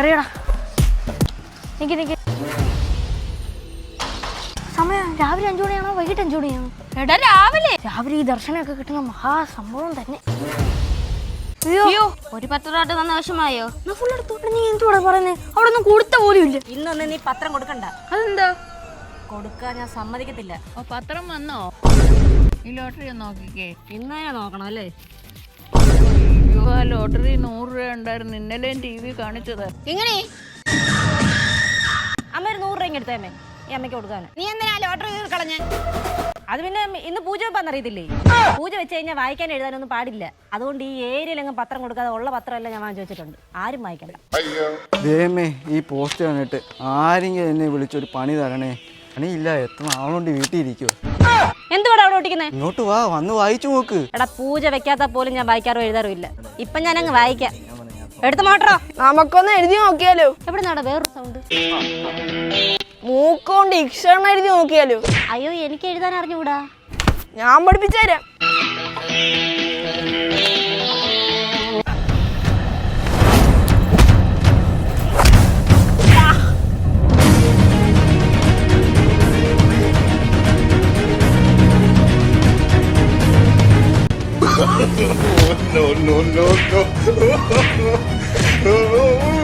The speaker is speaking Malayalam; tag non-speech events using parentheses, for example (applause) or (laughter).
അറിയടാ നിക്ക് നിക്ക്. സമയം രാവിലെ അഞ്ചു മണിയാണോ? വൈകിട്ട് അഞ്ചു മണിയാണോ? എടാ രാവിലെ. രാവിലെ ഈ ദർശനമൊക്കെ കിട്ടുന്ന മഹാസംഭവം തന്നെ. അയ്യോ ഒരു പത്ത് രൂപ തന്ന ആവശ്യമായോ ഫുൾ എടുത്തോട്ട് നീ എന്തുകൂടെ പറയുന്നത് അവിടെ ഒന്നും കൊടുത്ത പോലും ഇല്ല. ഇന്നൊന്നും നീ പത്രം കൊടുക്കണ്ട. അതെന്താ? കൊടുക്കാൻ ഞാൻ സമ്മതിക്കത്തില്ല. ഓ പത്രം വന്നോ? ഈ ലോട്ടറി നോക്കിക്കേ. ഇന്നേ നോക്കണം അല്ലേ? ആ ലോട്ടറി നൂറ് രൂപ ഉണ്ടായിരുന്നു. ഇന്നലെയും ടി വി കാണിച്ചത്. ഇങ്ങനെ അമ്മ ഒരു നൂറ് രൂപ എടുത്തേമേ. ഈ അമ്മയ്ക്ക് കൊടുക്കാൻ. നീ എന്തിനാ ലോട്ടറി കളഞ്ഞ? അത് പിന്നെ ഇന്ന് പൂജ വെപ്പാന്ന് അറിയത്തില്ലേ? പൂജ വെച്ച് കഴിഞ്ഞാൽ വായിക്കാൻ എഴുതാനൊന്നും പാടില്ല. അതുകൊണ്ട് ഈ ഏരിയയിലെങ്ങും പത്രം കൊടുക്കാതെ ഉള്ള പത്രമെല്ലാം ഞാൻ വാങ്ങിച്ചു വെച്ചിട്ടുണ്ട്. ആരും വായിക്കണ്ട. ദേമേ ഈ പോസ്റ്റ് കണ്ടിട്ട് ആരെങ്കിലും എന്നെ വിളിച്ചൊരു പണി തരണേ. പണിയില്ല എത്ര ആളുകൊണ്ട് വീട്ടിൽ ഇരിക്കുവോ? എന്തുവാടാ അവിടെ ഒട്ടിക്കുന്നത് ഇങ്ങോട്ട് വാ വന്ന് വായിച്ചു നോക്ക്. എടാ പൂജ വെക്കാത്ത പോലും ഞാൻ വായിക്കാറോ എഴുതാറോ ഇല്ല ഇപ്പൊ ഞാൻ അങ്ങ് വായിക്കാം. എടുത്തു മാട്ടോ നമുക്കൊന്ന് എഴുതി നോക്കിയാലോ? എവിടെ നാടാ വേറൊരു സൗണ്ട് മൂക്കോണ്ട് ഇക്ഷണം എഴുതി നോക്കിയാലോ? അയ്യോ എനിക്ക് എഴുതാൻ അറിഞ്ഞുകൂടാ ഞാൻ പഠിപ്പിച്ചു തരാം (laughs) no, no, no, no. (laughs)